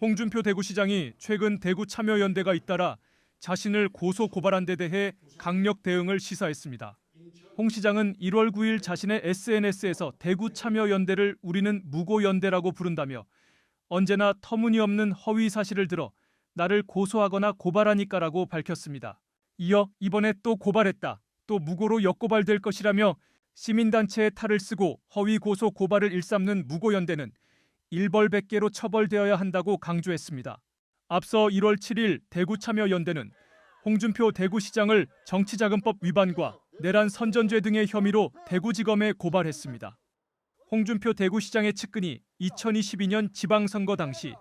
홍준표 대구시장이 최근 대구 참여연대가 잇따라 자신을 고소 고발한 데 대해 강력 대응을 시사했습니다. 홍 시장은 1월 9일 자신의 SNS에서 대구 참여연대를 우리는 무고연대라고 부른다며 언제나 터무니없는 허위 사실을 들어 나를 고소하거나 고발하니까라고 밝혔습니다. 이어 이번에 또 고발했다. 또 무고로 역고발될 것이라며 시민단체의 탈을 쓰고 허위 고소 고발을 일삼는 무고연대는 일벌백계로 처벌되어야 한다고 강조했습니다. 앞서 1월 7일 대구참여연대는 홍준표 대구시장을 정치자금법 위반과 내란 선전죄 등의 혐의로 대구지검에 고발했습니다. 홍준표 대구시장의 측근이 2022년 지방선거 당시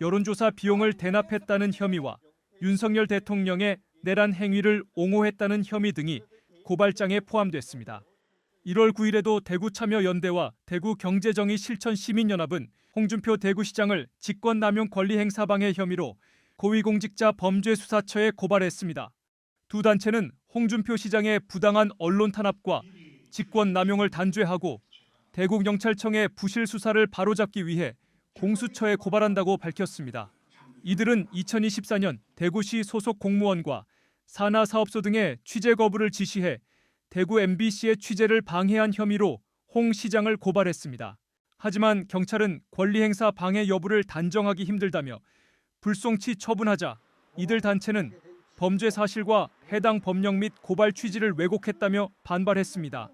여론조사 비용을 대납했다는 혐의와 윤석열 대통령의 내란 행위를 옹호했다는 혐의 등이 고발장에 포함됐습니다. 1월 9일에도 대구 참여 연대와 대구 경제정의 실천 시민연합은 홍준표 대구시장을 직권남용 권리행사방해 혐의로 고위공직자 범죄수사처에 고발했습니다. 두 단체는 홍준표 시장의 부당한 언론 탄압과 직권남용을 단죄하고 대구 경찰청의 부실 수사를 바로잡기 위해 공수처에 고발한다고 밝혔습니다. 이들은 2024년 대구시 소속 공무원과 산하 사업소 등의 취재 거부를 지시해 대구 MBC의 취재를 방해한 혐의로 홍 시장을 고발했습니다. 하지만 경찰은 권리행사 방해 여부를 단정하기 힘들다며 불송치 처분하자 이들 단체는 범죄 사실과 해당 법령 및 고발 취지를 왜곡했다며 반발했습니다.